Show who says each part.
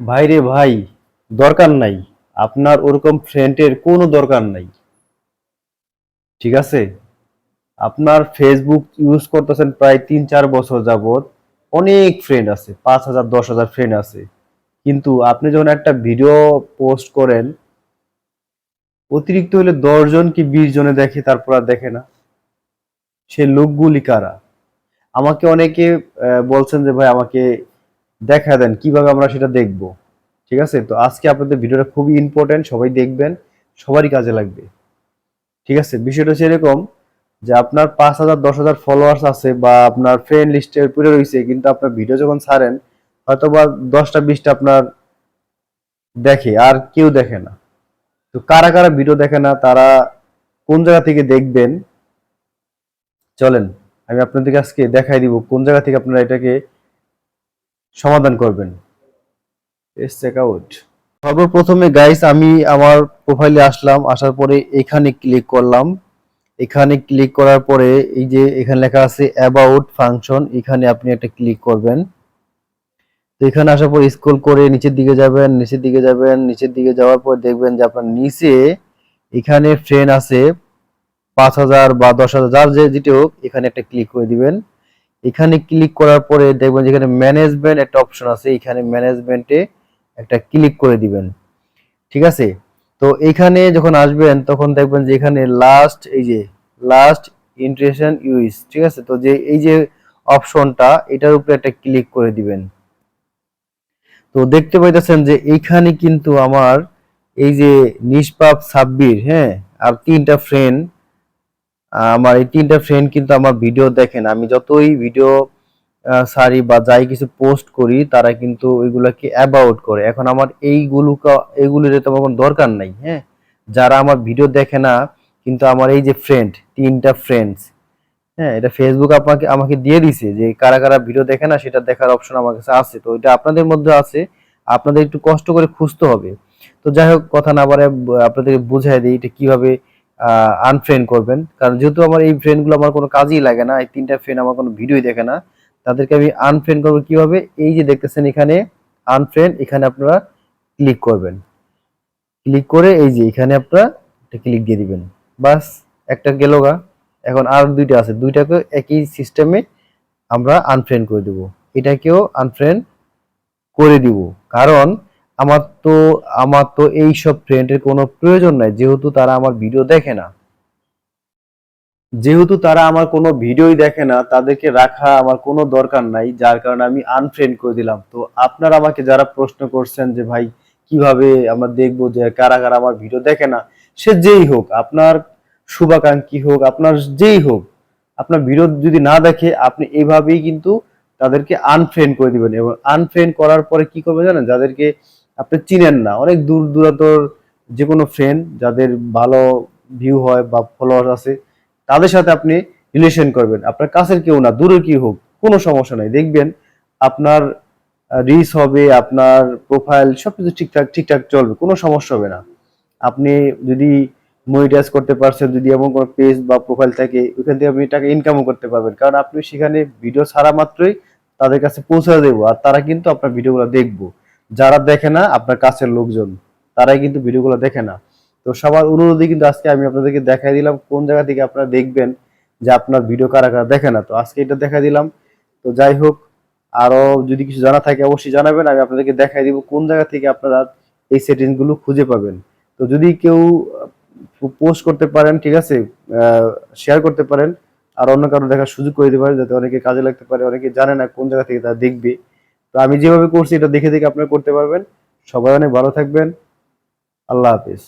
Speaker 1: ভাইরে ভাই, দরকার নাই। আপনার ওরকম ফ্রেন্ডের কোনো দরকার নাই। ঠিক আছে? আপনার ফেসবুক ইউজ করতেছেন প্রায় তিন চার বছর যাবত অনেক ফ্রেন্ড আছে, পাঁচ হাজার, দশ হাজার ফ্রেন্ড আছে। কিন্তু আপনি যখন একটা ভিডিও পোস্ট করেন, অতিরিক্ত হলে দশজন কি বিশ জনে দেখে, তারপর আর দেখে না। সে লোকগুলি কারা? আমাকে অনেকে বলছেন যে, ভাই, আমাকে দেখা দেন, কীভাবে আমরা সেটা দেখব। ঠিক আছে? তো আজকে আপনাদের ভিডিওটা খুবই ইম্পর্টেন্ট সবাই দেখবেন, সবারই কাজে লাগবে। ঠিক আছে? বিষয়টা হচ্ছে এরকম যে আপনার পাঁচ হাজার, দশ হাজার ফলোয়ার্স আছে বা আপনার ফ্রেন্ড লিস্টের উপরে রয়েছে, কিন্তু আপনার ভিডিও যখন ছাড়েন হয়তো বা দশটা, বিশটা আপনার দেখে, আর কেউ দেখে না। তো কারা কারা ভিডিও দেখে না, তারা কোন জায়গা থেকে দেখবেন? চলেন, আমি আপনাদেরকে আজকে দেখাই দিব কোন জায়গা থেকে আপনারা এটাকে সমাধান করবেন। এস চেক আউট সর্বপ্রথমে গাইস আমি আমার প্রোফাইলে আসলাম আসার পরে এখানে ক্লিক করলাম। এখানে ক্লিক করার পরে এই যে এখানে লেখা আছে অ্যাবাউট ফাংশন এখানে আপনি একটা ক্লিক করবেন। তো এখানে আসার পর স্ক্রল করে নিচের দিকে যাবেন নিচের দিকে যাবেন নিচের দিকে যাওয়ার পর দেখবেন যে আপনার নিচে এখানে ফ্রেন্ড আছে পাঁচ হাজার বা দশ হাজার যার যে যেটি হোক এখানে একটা ক্লিক করে দিবেন। এখানে ক্লিক করার পরে দেখবেন যেখানে ম্যানেজমেন্ট একটা অপশন আছে, এখানে ম্যানেজমেন্টে একটা ক্লিক করে দিবেন। ঠিক আছে? তো এখানে যখন আসবেন, তখন দেখবেন যে এখানে লাস্ট এই যে লাস্ট ইন্টারেশন ইউজ ঠিক আছে? তো যে এই যে অপশনটা এটার উপরে একটা ক্লিক করে দিবেন। তো দেখতে পাইতেছেন যে এইখানে কিন্তু আমার এই যে নিষ্পাপ সাব্বির হ্যাঁ? আর তিনটা ফ্রেন্ড আমার এই তিনটা ফ্রেন্ড কিন্তু আমার ভিডিও দেখেন। আমি যতই ভিডিও সারি বা যাই কিছু পোস্ট করি, তারা কিন্তু ওইগুলাকে অ্যাবাউট করে। এখন আমার এইগুলো এইগুলির তো আমার কোনো দরকার নাই হ্যাঁ? যারা আমার ভিডিও দেখে না, কিন্তু আমার এই যে ফ্রেন্ড তিনটা ফ্রেন্ডস হ্যাঁ? এটা ফেসবুক আপনাকে, আমাকে দিয়ে দিছে যে কারা কারা ভিডিও দেখে না, সেটা দেখার অপশন আমার কাছে আছে। তো এটা আপনাদের মধ্যে আছে, আপনাদের একটু কষ্ট করে খুঁজতে হবে। তো যাই হোক, কথা না বারে আপনাদেরকে বুঝাই দিই, এটা কীভাবে আনফ্রেন্ড করবেন। কারণ যেহেতু আমার এই ফ্রেন্ডগুলো আমার কোনো কাজই লাগে না, এই তিনটা ফ্রেন্ড আমার কোনো ভিডিওই দেখে না, তাদেরকে আমি আনফ্রেন্ড করব কীভাবে? এই যে দেখতেছেন এখানে আনফ্রেন্ড এখানে আপনারা ক্লিক করবেন। ক্লিক করে এই যে এখানে আপনারা একটা ক্লিক দিয়ে দিবেন। বাস, একটা গেল গা। এখন আর দুইটা আছে, দুইটাকে একই সিস্টেমে আমরা আনফ্রেন্ড করে দেব। এটাকেও আনফ্রেন্ড করে দিব। কারণ আমার তো আমার তো এই সব ফ্রেন্ডের কোনো প্রয়োজন নাই, যেহেতু তারা আমার ভিডিও দেখে না। যেহেতু তারা আমার কোনো ভিডিওই দেখে না, তাদেরকে রাখা আমার কোনো দরকার নাই, যার কারণে আমি আনফ্রেন্ড করে দিলাম। তো আপনারা আমাকে যারা প্রশ্ন করছেন যে, ভাই, কীভাবে আমরা দেখব যে কারা কারা আমার ভিডিও দেখে না? সে যেই হোক, আপনার শুভাকাঙ্ক্ষী হোক, আপনার যেই হোক, আপনার ভিডিও যদি না দেখে, আপনি এইভাবেই কিন্তু তাদেরকে আনফ্রেন্ড করে দিবেন। এবং আনফ্রেন্ড করার পরে কি করবেন জানেন? যাদেরকে আপনি চিনেন না। অনেক দূর দূরান্তর যে কোনো ফ্রেন্ড যাদের ভালো ভিউ হয় বা ফলোয়ার আছে, তাদের সাথে আপনি রিলেশন করবেন। আপনার কাছের কেউ না, দূরের কি হোক, কোনো সমস্যা নাই। দেখবেন আপনার রিচ হবে, আপনার প্রোফাইল সবকিছু ঠিকঠাক ঠিকঠাক চলবে, কোনো সমস্যা হবে না। আপনি যদি মনিটাইজ করতে পারছেন, যদি এমন কোনো পেজ বা প্রোফাইল থাকে ওইখান থেকে আপনি টাকা ইনকামও করতে পারবেন। কারণ আপনি সেখানে ভিডিও ছাড়া মাত্রই তাদের কাছে পৌঁছে দেবো, আর তারা কিন্তু আপনার ভিডিওগুলো দেখব। যারা দেখে না আপনার কাছের লোকজন, তারাই কিন্তু ভিডিওগুলো দেখে না। তো সবার অনুরোধে কিন্তু আজকে আমি আপনাদেরকে দেখাই দিলাম কোন জায়গা থেকে আপনারা দেখবেন যে আপনার ভিডিও কারা কারা দেখে না। তো আজকে এটা দেখাই দিলাম। তো যাই হোক, আরও যদি কিছু জানা থাকে অবশ্যই জানাবেন, আমি আপনাদেরকে দেখাই দিব কোন জায়গা থেকে আপনারা এই সেটিংসগুলো খুঁজে পাবেন। তো যদি কেউ পোস্ট করতে পারেন, ঠিক আছে শেয়ার করতে পারেন, আর অন্য কারও দেখার সুযোগ করে দিতে পারেন, যাতে অনেকে কাজে লাগতে পারে, অনেকে জানে না কোন জায়গা থেকে তারা দেখবে। তো আমি যেভাবে করছি, এটা দেখে দেখে আপনারা করতে পারবেন। সবাই অনেক ভালো থাকবেন। আল্লাহ হাফিজ।